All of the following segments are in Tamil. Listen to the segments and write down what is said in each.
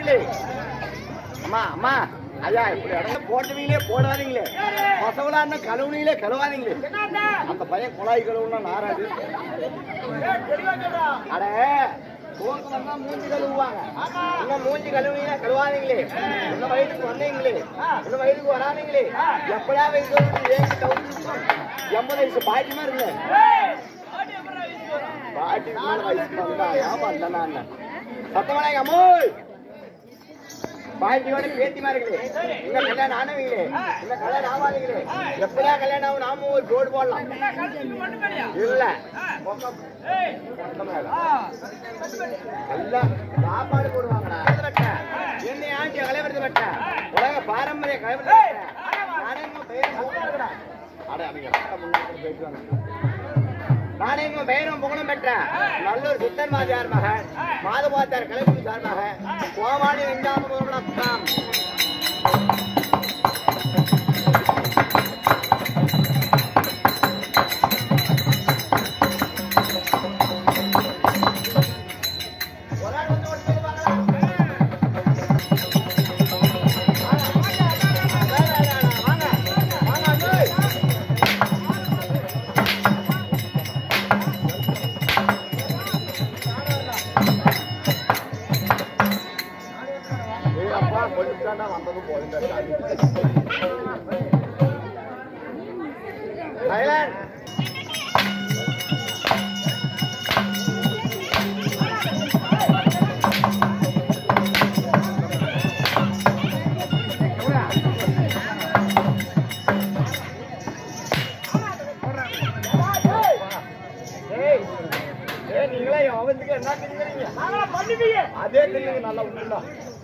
இல்லே. அம்மா அம்மா. ஐயா இப்படி இடத்துல போட்டவீங்களே போடாதீங்களே. பசவலான்னு கழுவுனீங்களே கழுவாதீங்களே. அந்த பையன் குழாய் கழுவுனா நாராது. அட போக்கு வந்தா மூஞ்சி கழுவுவாங்க. இன்னும் மூஞ்சி கழுவுனீங்களே கழுவாதீங்களே. இந்த வயதுக்கு வந்தீங்களே. இந்த வயதுக்கு வராதீங்களே. எப்படா வயசு வருது ஏன் எண்பது வயசு பாட்டி மாதிரி இருங்க பாட்டி மேல வயசுக்கு வந்தா ஏன் வந்தனா சத்தமான அம்மோய் பாட்டியோட பேத்தி மாறுங்களே இந்த கல்யாணம் ஆனவங்களே இந்த கல்யாணம் ஆவாதீங்களே எப்படா கல்யாணம் ஆகும் நாமும் ஒரு போர்டு போடலாம் இல்ல மொக்கம். சாப்பாடு போடுவாங்கடா வெட்ட. என்னை ஆண்டி கலைவரது வெட்ட உலக பாரம்பரிய கலைவரது வெட்ட நானே பெயர் அட அவங்க பேசுவாங்க முன்னாடி நானே உங்க பெயரும் புகழும் பெற்ற நல்லூர் சித்தன் மாதியார் மகன் மாதபாத்தார் கலைக்குடி சார் மகன் கோமாளி முருகனத்தாம் அப்பா, கொஞ்சம் வந்தது போதும் ஏய் நீங்களே அவத்துக்கு என்ன திங்குறீங்க அதே தின்னுங்க நல்லா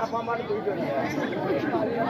என்னடா இப்படி சாரப்பா மாட்டு தூக்கிட்டு வரீங்க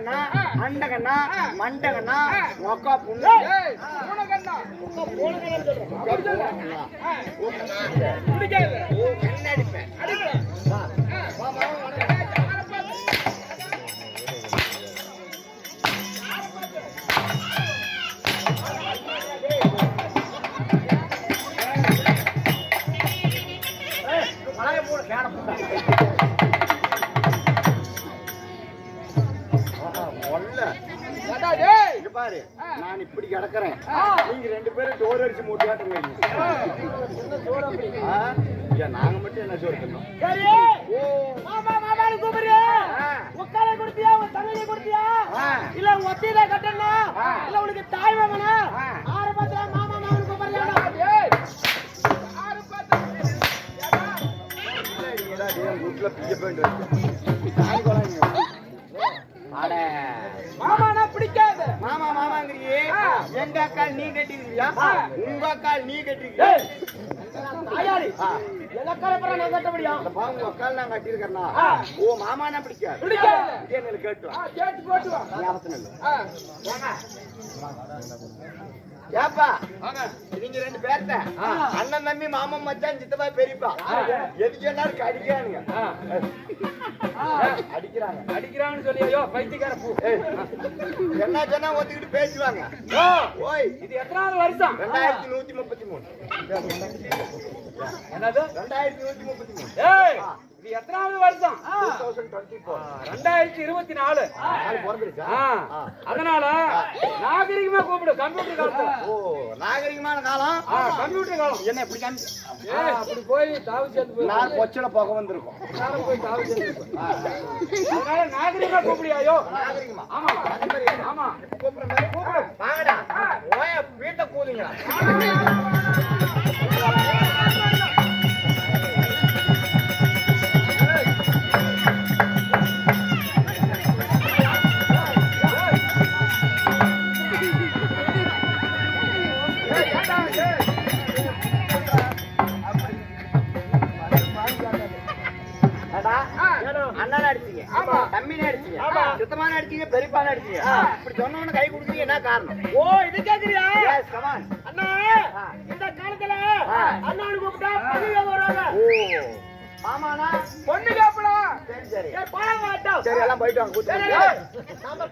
மாட்டுக்கண்ணா அண்டகண்ணா மண்டகண்ணா மொக்கா புண்ணு. மொக்கா நான் இப்படி கிடக்குறேன். நீங்க ரெண்டு பேரும் டோர் அடிச்சு மூட்டியாட்டம் நாங்க மட்டும் என்ன சோறு தின்னோம்? ஓ. ஆ. ஆ. இல்ல ஒத்தியில கட்டணும். இல்ல உனக்கு தாய் ஆ. ஆறு பத்திர மாமா மாமனு கூப்பிடுறியா வீட்டுல பிய்ய போயிட்டு இருக்கு. தாய் குழந்தைங்க. அட. மாமானா பிடிக்காது மாமா மாமாங்கிறியே எங்க அக்கால் நீ கட்டிருக்கியா. உங்க அக்கால் நீ கட்டிருக்கியா அந்த மாமானா பிடிக்காது. கேட்டு கேட்டு போட்டு ஏப்பா நீங்க ரெண்டு பேர்த்த. அண்ணன் தம்பி மாமன் மச்சான் சித்தப்பா பெரியப்பா. எதுக்கு எல்லாரும் அடிக்கிறானுங்க. அடிக்கிறாங்க. அடிக்கிறான்னு சொல்லி ஐயோ பைத்தியக்கார பூ. என்ன சொன்னா ஒத்துக்கிட்டு பேசுவாங்க? ஓய். இது எத்தனாவது வருஷம்? ரெண்டாயிரத்தி நூத்தி முப்பத்தி மூணு. என்னது? ரெண்டாயிரத்தி நூத்தி முப்பத்தி மூணு. ஏய். இது எத்தனாவது வருஷம்? ரெண்டாயிரத்தி இருபத்தி நாலு. அதனால நாகரிகமா கூப்பிடு கம்ப்யூட்டர் காலத்துல ஓ நாகரிகமான காலம்? கம்ப்யூட்டர் காலம் என்ன இப்படி அப்படி போய் தாவு சேர்ந்து போய் நான் கொச்சல போக வந்திருக்கோம். போய் தாவு சேர்ந்து. அதனால நாகரிகமா கூப்பிடியாயோ நாகரிகமா? ஆமா ஆமா. கூப்பிடுற மாதிரி கூப்பிடு. வாங்கடா. ஓய வீட்டை கூதுங்களா ஏடா, அண்ணனை அடிச்சீங்க? ஆமா. தம்பினை அடிச்சீங்க? ஆமா. சுத்தமான அடிச்சீங்க பெரியப்பான அடிச்சீங்க? இப்படி சொன்னவன கை கொடுக்குறீங்க என்ன காரணம்? ஓ இது கேக்குறியா? Yes, come on. அண்ணா ஆ. இந்த காலத்துல ஆ. அண்ணானு கூப்பிட்டா பதவியா வராங்க ஓ. ஆமாண்ணா பொண்ணு கேப்பலாம் சரி மாட்டோம் சரி எல்லாம் போயிட்டு வாங்க கூட்டு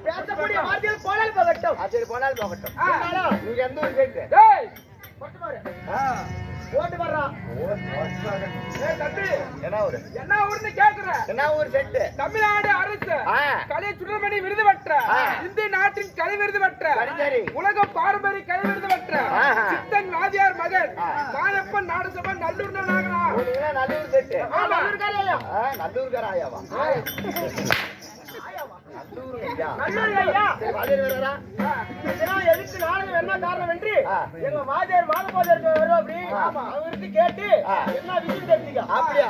பேசக்கூடிய வார்த்தையில் போடல் போகட்டும். சரி போனாலும் போகட்டும். நீங்க எந்த ஊர் கேட்டு? டேய் ஆ. வர்றான் தம்பி. என்ன ஊரு? என்ன ஊர்னு கேக்குற. என்ன ஊர் செட்டு தமிழ்நாடு அரசு. கலை சுடர்மணி விருது பெற்ற. இந்திய நாட்டின் கலை விருது பெற்ற. உலக பாரம்பரிய கலை விருது பெற்ற. சித்தன் வாதியார் மகன். ஆ. மாயப்பன் நாடசபன் நல்லூர் நீங்க நல்லூர் செட்டு நல்லூர் ஐயா. நல்லூர் ஐயா சரி வாதியார் வேறா இதெல்லாம் எதுக்கு நாடகம் என்ன காரணம் என்று. எங்க வாதியார். அவருக்கு கேட்டு ஆ. என்ன விஷயம் தெரிஞ்சுக்க. அப்படியா?